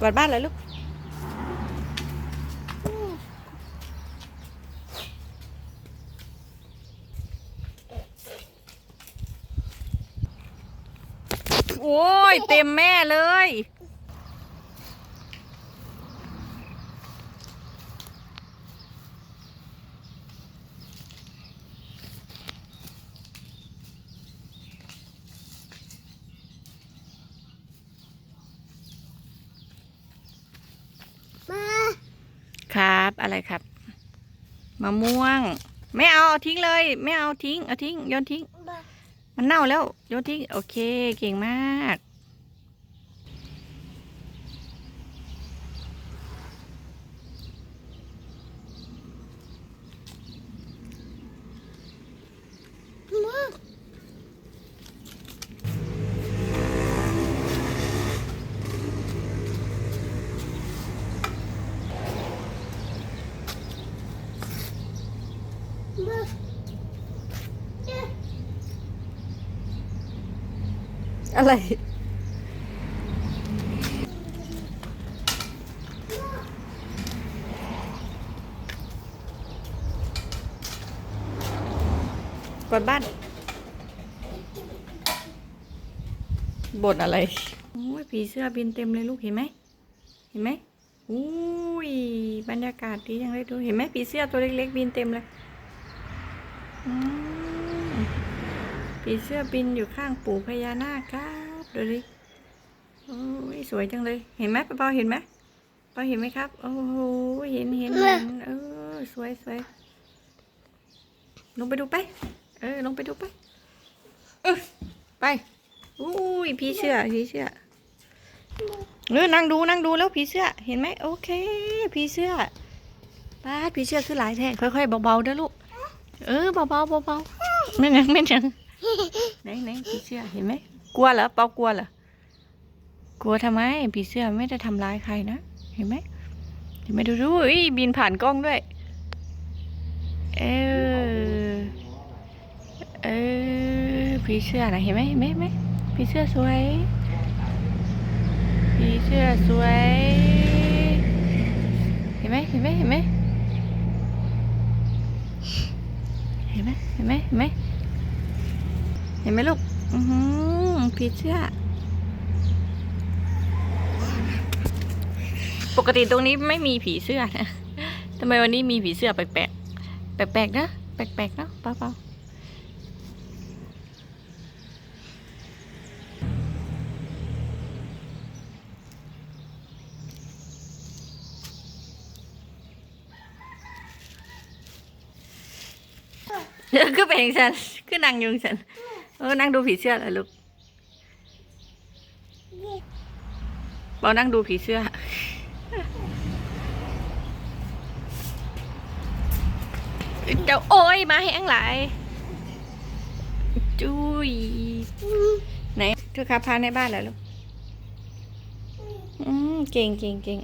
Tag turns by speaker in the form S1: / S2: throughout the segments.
S1: กวาดบ้านเลยลูกโอ้ย เต็มแม่เลย
S2: มา
S1: ครับ อะไรครับมะม่วง ไม่เอาเอาทิ้งเลย ไม่เอาทิ้งเอาทิ้งโยนทิ้ง
S2: มา
S1: มันเน่าแล้วโยนทิ้ง โอเค เก่งมาก
S2: อะ
S1: ไร กวาดบ้านบ่นอะไรโอ้ยผีเสื้อบินเต็มเลยลูกเห็นไหม เห็นไหมอุ้ยบรรยากาศดีจังเลยดู เห็นไหมผีเสื้อตัวเล็กๆ บินเต็มเลย ผีเสื้อบินอยู่ข้างปู่พญานาคครับดูดิโอ้ยสวยจังเลย เห็นไหมเปาๆเห็นไหมเปาเห็นไหมครับ โอ้โหเห็นเห็นเห็นเออสวยสวยลงไปดูไป เออลงไปดูไป เออไปอุ้ยผีเสื้อผีเสื้อเออนั่งดูนั่งดูแล้วผีเสื้อ เห็นไหมโอเคผีเสื้อป้าดผีเสื้อคือหลายแท่ค่อยๆเบาๆเด้อลูก เออเบาๆเบาๆไม่ยังไม่ยังไหนไหนผีเสื้อเห็นไหมกลัวเหรอเปากลัวเหรอกลัวทำไมผีเสื้อไม่ได้ทำร้ายใครนะเห็นไหมเห็นไหมดูดูอุ้ยบินผ่านกล้องด้วย เออเออผีเสื้อนะเห็นไหมเห็นไหมเห็นไหมผีเสื้อสวยผีเสื้อสวยเห็นไหมเห็นไหมเห็นไหมเห็นไหมเห็นไหมเห็นไหมเห็นไหมลูกอือหือผีเสื้อปกติตรงนี้ไม่มีผีเสื้อนะทำไมวันนี้มีผีเสื้อแปลกๆแปลกๆนะแปลกๆเนะเปล่าๆ เดี๋ยวก็เป็นฉันก็นั่งอยุงฉันเออนั่งดูผีเสื้อเหรอลูกเปานั่งดูผีเสื้อ เจ้าโอ้ยมาแห้งหลาย จุยไหนเธอขับพาในบ้านแล้วลูก อืม เก่งเก่งเก่ง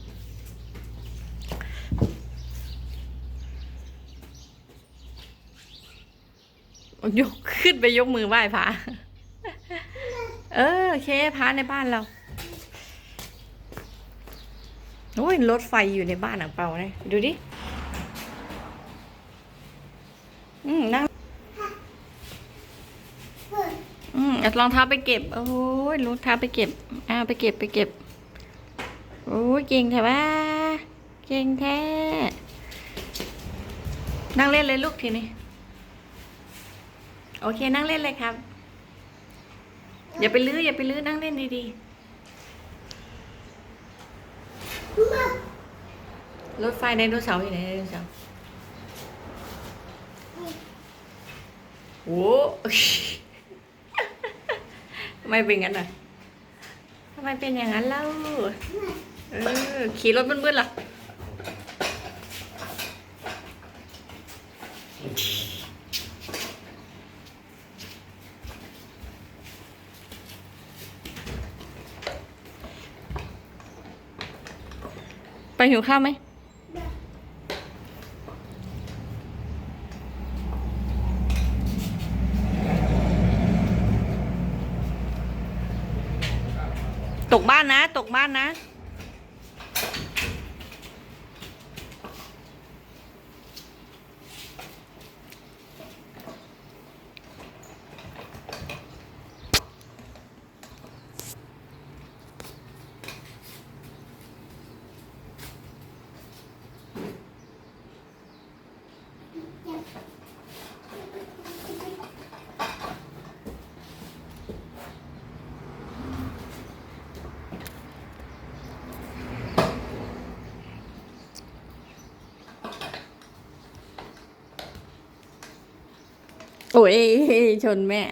S1: ยกขึ้นไปยกมือไหว้พระเออเคพระในบ้านเราโอ้ยรถไฟอยู่ในบ้านอ่างเปาเนี่ยดูดิ อืมนั่งอืมเอารองเท้าไปเก็บ โอ้ยรองเท้าไปเก็บเอาไปเก็บไปเก็บ โอ้ยเก่งแท้ว่า เก่งแท้ นั่งเล่นเลยลูกทีนี้ โอเคนั่งเล่นเลยครับ อย่าไปลื้ออย่าไปลื้อนั่งเล่นดีๆรถไฟไดโนเสาร์อยู่ไหนไดโนเสาร์โอ้ทำไมเป็นงั้นอะทำไมเป็นอย่างนั้นเล่าเออขี่รถเบื้อนๆล่ะ ไปหิวข้าวไหมตกบ้านนะ ตกบ้านนะ โอ้ยชนแม่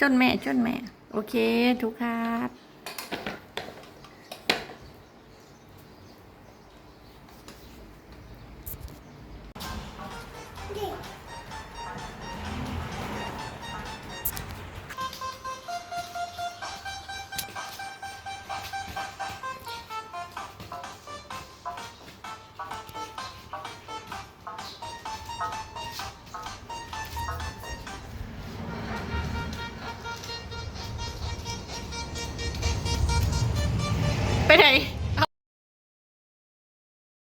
S1: ชนแม่ ชนแม่ โอเค ทุกครับ ไปไหน